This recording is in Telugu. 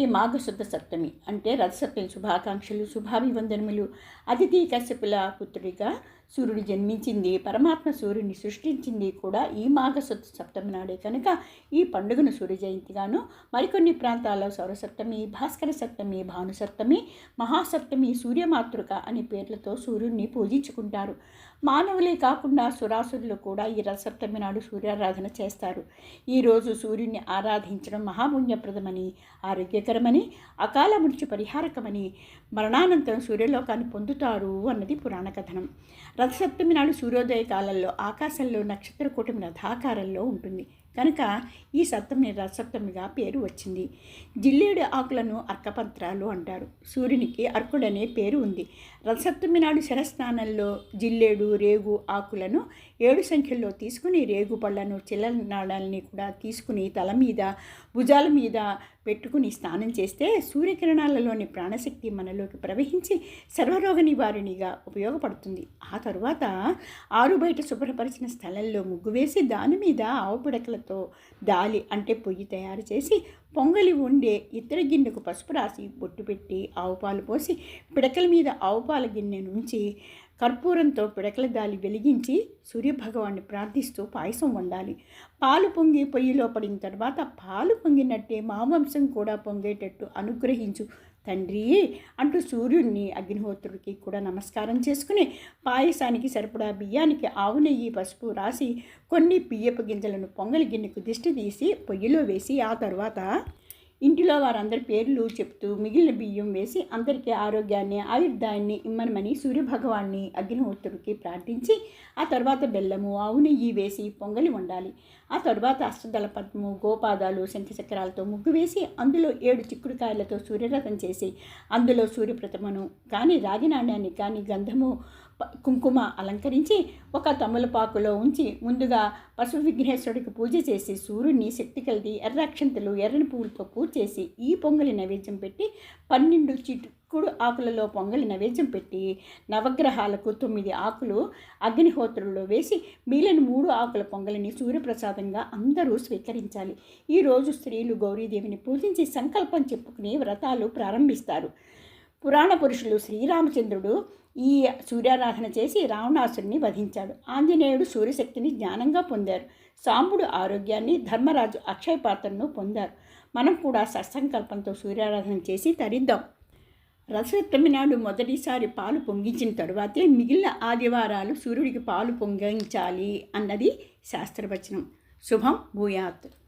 అందరికీ మాఘశుద్ధ సప్తమి అంటే రథసప్తమి శుభాకాంక్షలు శుభాభివందనములు. అతిథి కశ్యపుల పుత్రుడిగా సూర్యుడు జన్మించింది పరమాత్మ సూర్యుడిని సృష్టించింది కూడా ఈ మాఘశుద్ధ సప్తమి నాడే. కనుక ఈ పండుగను సూర్య జయంతిగాను మరికొన్ని ప్రాంతాల్లో సౌరసప్తమి భాస్కర సప్తమి భానుసప్తమి మహాసప్తమి సూర్యమాతృక అనే పేర్లతో సూర్యుడిని పూజించుకుంటారు. మానవులే కాకుండా సురాసురులు కూడా ఈ రథసప్తమి నాడు సూర్యారాధన చేస్తారు. ఈరోజు సూర్యుడిని ఆరాధించడం మహాపుణ్యప్రదమని ఆరోగ్యకరమని అకాల మృత్యు పరిహారకమని మరణానంతరం సూర్యలోకాన్ని పొందుతారు అన్నది పురాణ కథనం. రథసప్తమి నాడు సూర్యోదయ కాలంలో ఆకాశంలో నక్షత్ర కూటమి రథాకారంలో ఉంటుంది. కనుక ఈ సప్తమి రథసప్తమిగా పేరు వచ్చింది. జిల్లేడు ఆకులను అర్కపత్రాలు అంటారు. సూర్యునికి అర్కుడనే పేరు ఉంది. రథసప్తమి నాడు శరస్నానంలో జిల్లేడు రేగు ఆకులను ఏడు సంఖ్యల్లో తీసుకుని రేగు పళ్ళను చిల్లనాడాలని కూడా తీసుకుని తల మీద భుజాల మీద పెట్టుకుని స్నానం చేస్తే సూర్యకిరణాలలోని ప్రాణశక్తి మనలోకి ప్రవహించి సర్వరోగ నివారణిగా ఉపయోగపడుతుంది. ఆ తరువాత ఆరు బయట శుభ్రపరిచిన స్థలంలో ముగ్గు వేసి దాని మీద ఆవు పిడకలతో దాలి అంటే పొయ్యి తయారు చేసి పొంగలి ఉండే ఇతర గిన్నెకు పసుపు రాసి బొట్టు పెట్టి ఆవు పాలు పోసి పిడకల మీద ఆవు పాల గిన్నె నుంచి కర్పూరంతో పిడకల దాలి వెలిగించి సూర్యభగవాన్ని ప్రార్థిస్తూ పాయసం వండాలి. పాలు పొంగి పొయ్యిలో పడిన తర్వాత పాలు పొంగినట్టే మాంసం కూడా పొంగేటట్టు అనుగ్రహించు. తండ్రి అంటూ సూర్యుడిని అగ్నిహోత్రుడికి కూడా నమస్కారం చేసుకుని పాయసానికి సరిపడా బియ్యానికి ఆవు నెయ్యి పసుపు రాసి కొన్ని బియ్యపు గింజలను పొంగలి గిన్నెకు దిష్టి తీసి పొయ్యిలో వేసి ఆ తర్వాత ఇంటిలో వారందరి పేర్లు చెప్తూ మిగిలిన బియ్యం వేసి అందరికీ ఆరోగ్యాన్ని ఆయుర్దాయాన్ని ఇమ్మనమని సూర్యభగవాన్ని అగ్నిహోత్రుడికి ప్రార్థించి ఆ తర్వాత బెల్లము ఆవు నెయ్యి వేసి పొంగలి వండాలి. ఆ తర్వాత అష్టదళ పద్మము గోపాదాలు శంఖచక్రాలతో ముగ్గు వేసి అందులో ఏడు చిక్కుడుకాయలతో సూర్యరథం చేసి అందులో సూర్యప్రతిమను కానీ రాగి నాణ్యాన్ని కానీ గంధము కుంకుమ అలంకరించి ఒక తమలపాకులో ఉంచి ముందుగా పశు విఘ్నేశ్వరుడికి పూజ చేసి సూర్యుడిని శక్తి కలిగి ఎర్రక్షంతలు ఎర్రని పువ్వులతో పూజ చేసి ఈ పొంగలి నైవేద్యం పెట్టి పన్నెండు చిటుకుడు ఆకులలో పొంగలి నైవేద్యం పెట్టి నవగ్రహాలకు తొమ్మిది ఆకులు అగ్నిహోత్రుల్లో వేసి మిగిలిన మూడు ఆకుల పొంగలిని సూర్యప్రసాదంగా అందరూ స్వీకరించాలి. ఈరోజు స్త్రీలు గౌరీదేవిని పూజించి సంకల్పం చెప్పుకుని వ్రతాలు ప్రారంభిస్తారు. పురాణ పురుషులు శ్రీరామచంద్రుడు ఈ సూర్యారాధన చేసి రావణాసుడిని వధించాడు. ఆంజనేయుడు సూర్యశక్తిని జ్ఞానంగా పొందారు. సాంబుడు ఆరోగ్యాన్ని ధర్మరాజు అక్షయ పాత్రను పొందారు. మనం కూడా సత్సంకల్పంతో సూర్యారాధన చేసి తరిద్దాం. రథసప్తమి నాడు మొదటిసారి పాలు పొంగించిన తరువాతే మిగిలిన ఆదివారాలు సూర్యుడికి పాలు పొంగించాలి అన్నది శాస్త్రవచనం. శుభం భూయాత్.